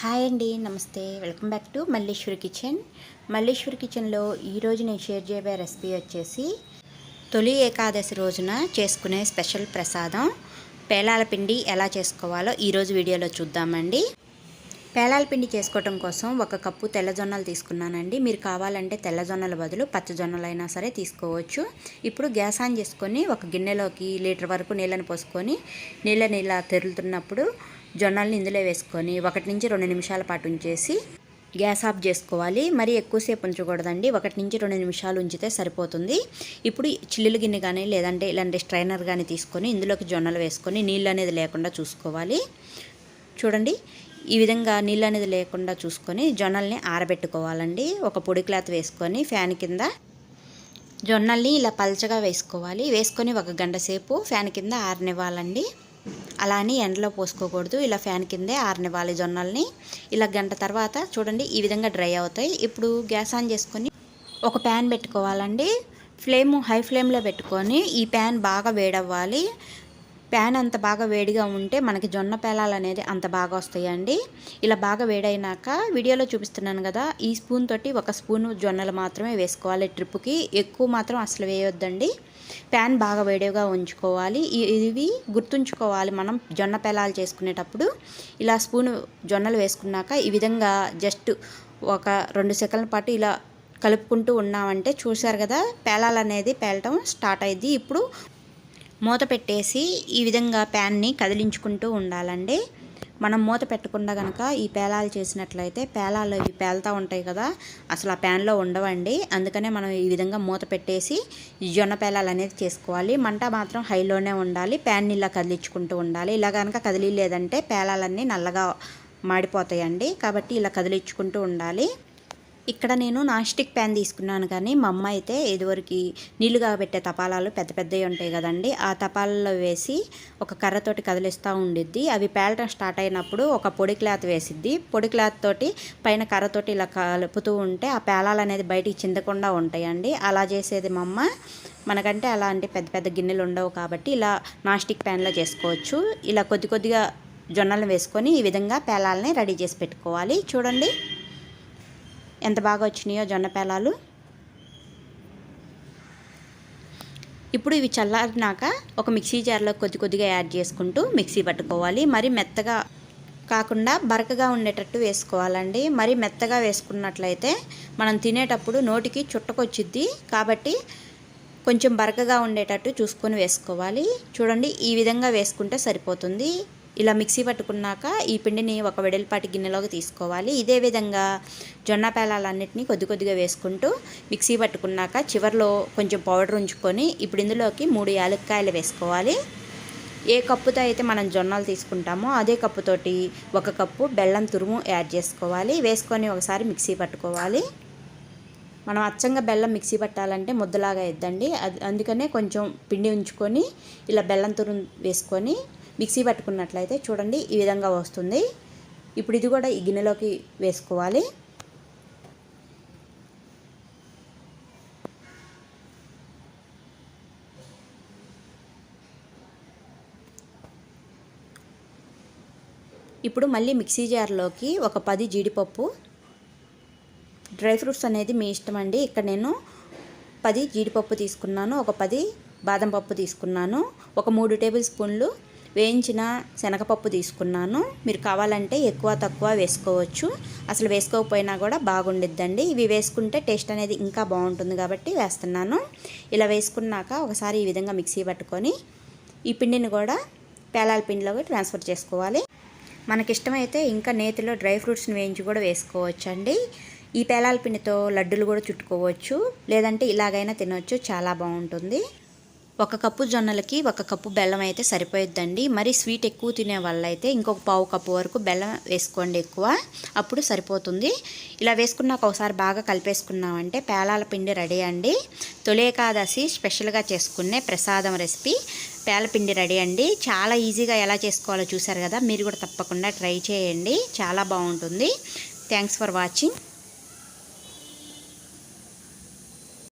Hi అండి నమస్తే. Welcome back to Malleswari kitchen. Malleswari కిచెన్లో ఈరోజు నేను షేర్ చేయబోయే రెసిపీ వచ్చేసి తొలి ఏకాదశి రోజున చేసుకునే స్పెషల్ ప్రసాదం. పేలాల పిండి ఎలా చేసుకోవాలో ఈరోజు వీడియోలో చూద్దామండి. పేలాల పిండి చేసుకోవటం కోసం ఒక కప్పు తెల్లజొన్నలు తీసుకున్నానండి. మీరు కావాలంటే తెల్లజొన్నల బదులు పచ్చజొన్నలు అయినా సరే తీసుకోవచ్చు. ఇప్పుడు గ్యాస్ ఆన్ చేసుకొని ఒక గిన్నెలోకి లీటర్ వరకు నీళ్ళని పోసుకొని నీళ్ళ నీళ్ళ తెరులుతున్నప్పుడు జొన్నల్ని ఇందులో వేసుకొని ఒకటి నుంచి రెండు నిమిషాల పాటు ఉంచేసి గ్యాస్ ఆఫ్ చేసుకోవాలి. మరి ఎక్కువసేపు ఉంచకూడదండి. ఒకటి నుంచి రెండు నిమిషాలు ఉంచితే సరిపోతుంది. ఇప్పుడు చిల్లులు గిన్నె కానీ లేదంటే ఇలాంటి స్ట్రైనర్ కానీ తీసుకొని ఇందులోకి జొన్నలు వేసుకొని నీళ్ళు అనేది లేకుండా చూసుకోవాలి. చూడండి ఈ విధంగా నీళ్ళు అనేది లేకుండా చూసుకొని జొన్నల్ని ఆరబెట్టుకోవాలండి. ఒక పొడి క్లాత్ వేసుకొని ఫ్యాన్ కింద జొన్నల్ని ఇలా పల్చగా వేసుకోవాలి. వేసుకొని ఒక గంట సేపు ఫ్యాన్ కింద ఆరనివ్వాలండి. అలా అని ఎండలో పోసుకోకూడదు. ఇలా ఫ్యాన్ కిందే ఆరనివ్వాలి జొన్నల్ని. ఇలా గంట తర్వాత చూడండి ఈ విధంగా డ్రై అవుతాయి. ఇప్పుడు గ్యాస్ ఆన్ చేసుకొని ఒక ప్యాన్ పెట్టుకోవాలండి. ఫ్లేమ్ హై ఫ్లేమ్లో పెట్టుకొని ఈ ప్యాన్ బాగా వేడవ్వాలి. ప్యాన్ అంత బాగా వేడిగా ఉంటే మనకి జొన్న పేలాలు అనేది అంత బాగా వస్తాయండి. ఇలా బాగా వేడైనాక వీడియోలో చూపిస్తున్నాను కదా ఈ స్పూన్ తోటి ఒక స్పూన్ జొన్నలు మాత్రమే వేసుకోవాలి ట్రిప్కి. ఎక్కువ మాత్రం అసలు వేయొద్దండి. ప్యాన్ బాగా వేడిగా ఉంచుకోవాలి. ఇవి గుర్తుంచుకోవాలి మనం జొన్న పేలాలు చేసుకునేటప్పుడు. ఇలా స్పూన్ జొన్నలు వేసుకున్నాక ఈ విధంగా జస్ట్ ఒక రెండు సెకండ్ల పాటు ఇలా కలుపుకుంటూ ఉన్నామంటే చూశారు కదా పేలాలు అనేది పేలటం స్టార్ట్ అయింది ఇప్పుడు మూత పెట్టేసి ఈ విధంగా ప్యాన్ని కదిలించుకుంటూ ఉండాలండి. మనం మూత పెట్టకుండా కనుక ఈ పేలాలు చేసినట్లయితే పేలాలు ఇవి పేలుతూ ఉంటాయి కదా అసలు ఆ ప్యాన్లో ఉండవండి. అందుకనే మనం ఈ విధంగా మూత పెట్టేసి జొన్న పేలాలు అనేది చేసుకోవాలి. మంట మాత్రం హైలోనే ఉండాలి. ప్యాన్ని ఇలా కదిలించుకుంటూ ఉండాలి. ఇలా కనుక కదిలిలేదంటే పేలాలన్నీ నల్లగా మాడిపోతాయండి. కాబట్టి ఇలా కదిలించుకుంటూ ఉండాలి. ఇక్కడ నేను నాన్ స్టిక్ ప్యాన్ తీసుకున్నాను కానీ మా అమ్మ అయితే ఇదివరకు నీళ్ళుగా పెట్టే తపాలాలు పెద్ద పెద్దవి ఉంటాయి కదండి. ఆ తపాలలో వేసి ఒక కర్రతోటి కదిలిస్తూ ఉండిద్ది. అవి పేలటం స్టార్ట్ అయినప్పుడు ఒక పొడి క్లాత్ వేసిద్ది. పొడి క్లాత్ తోటి పైన కర్రతోటి ఇలా కలుపుతూ ఉంటే ఆ పేలాలు అనేది బయటికి చిందకుండా ఉంటాయండి. అలా చేసేది మా అమ్మ. మనకంటే అలాంటి పెద్ద పెద్ద గిన్నెలు ఉండవు కాబట్టి ఇలా నాన్ స్టిక్ ప్యాన్లో చేసుకోవచ్చు. ఇలా కొద్ది కొద్దిగా జొన్నలు వేసుకొని ఈ విధంగా పేలాలని రెడీ చేసి పెట్టుకోవాలి. చూడండి. ఎంత బాగా వచ్చినాయో జొన్న పేలాలు. ఇప్పుడు ఇవి చల్లారినాక ఒక మిక్సీ జార్లో కొద్ది కొద్దిగా యాడ్ చేసుకుంటూ మిక్సీ పట్టుకోవాలి. మరి మెత్తగా కాకుండా బరకగా ఉండేటట్టు వేసుకోవాలండి. మరి మెత్తగా వేసుకున్నట్లయితే మనం తినేటప్పుడు నోటికి చుట్టకొచ్చిద్ది. కాబట్టి కొంచెం బరకగా ఉండేటట్టు చూసుకొని వేసుకోవాలి. చూడండి ఈ విధంగా వేసుకుంటే సరిపోతుంది. ఇలా మిక్సీ పట్టుకున్నాక ఈ పిండిని ఒక వెడల్పాటి గిన్నెలోకి తీసుకోవాలి. ఇదే విధంగా జొన్న పేలాలన్నింటినీ కొద్ది కొద్దిగా వేసుకుంటూ మిక్సీ పట్టుకున్నాక చివరిలో కొంచెం పౌడర్ ఉంచుకొని ఇప్పుడు ఇందులోకి మూడు యాలక్కాయలు వేసుకోవాలి. ఏ కప్పుతో అయితే మనం జొన్నలు తీసుకుంటామో అదే కప్పుతోటి ఒక కప్పు బెల్లం తురుము యాడ్ చేసుకోవాలి. వేసుకొని ఒకసారి మిక్సీ పట్టుకోవాలి. మనం అచ్చంగా బెల్లం మిక్సీ పట్టాలంటే ముద్దలాగా ఇద్దండి అందుకనే కొంచెం పిండి ఉంచుకొని ఇలా బెల్లం తురుము వేసుకొని మిక్సీ పట్టుకున్నట్లయితే చూడండి ఈ విధంగా వస్తుంది. ఇప్పుడు ఇది కూడా ఈ గిన్నెలోకి వేసుకోవాలి. ఇప్పుడు మళ్ళీ మిక్సీ జార్లోకి ఒక పది జీడిపప్పు. డ్రై ఫ్రూట్స్ అనేది మీ ఇష్టం అండి. ఇక్కడ నేను పది జీడిపప్పు తీసుకున్నాను. ఒక పది బాదం పప్పు తీసుకున్నాను. ఒక మూడు టేబుల్ స్పూన్లు వేయించిన శనగపప్పు తీసుకున్నాను. మీరు కావాలంటే ఎక్కువ తక్కువ వేసుకోవచ్చు. అసలు వేసుకోకపోయినా కూడా బాగుండిద్దండి. ఇవి వేసుకుంటే టేస్ట్ అనేది ఇంకా బాగుంటుంది కాబట్టి వేస్తున్నాను. ఇలా వేసుకున్నాక ఒకసారి ఈ విధంగా మిక్సీ పట్టుకొని ఈ పిండిని కూడా పేలాల పిండిలోకి ట్రాన్స్ఫర్ చేసుకోవాలి. మనకిష్టమైతే ఇంకా నేతిలో డ్రై ఫ్రూట్స్ని వేయించి కూడా వేసుకోవచ్చు అండి ఈ పేలాల పిండితో లడ్డులు కూడా చుట్టుకోవచ్చు. లేదంటే ఇలాగైనా తినవచ్చు చాలా బాగుంటుంది. ఒక కప్పు జొన్నలకి ఒక కప్పు బెల్లం అయితే సరిపోయిద్దండి. మరి స్వీట్ ఎక్కువ తినే వాళ్ళైతే ఇంకొక పావు కప్పు వరకు బెల్లం వేసుకోండి ఎక్కువ. అప్పుడు సరిపోతుంది. ఇలా వేసుకున్నాక ఒకసారి బాగా కలిపేసుకున్నామంటే పేలాల పిండి రెడీ అండి. తొలేకాదశి స్పెషల్గా చేసుకునే ప్రసాదం రెసిపీ పేలపిండి రెడీ అండి. చాలా ఈజీగా ఎలా చేసుకోవాలో చూసారు కదా మీరు కూడా తప్పకుండా ట్రై చేయండి. చాలా బాగుంటుంది. Thanks for watching.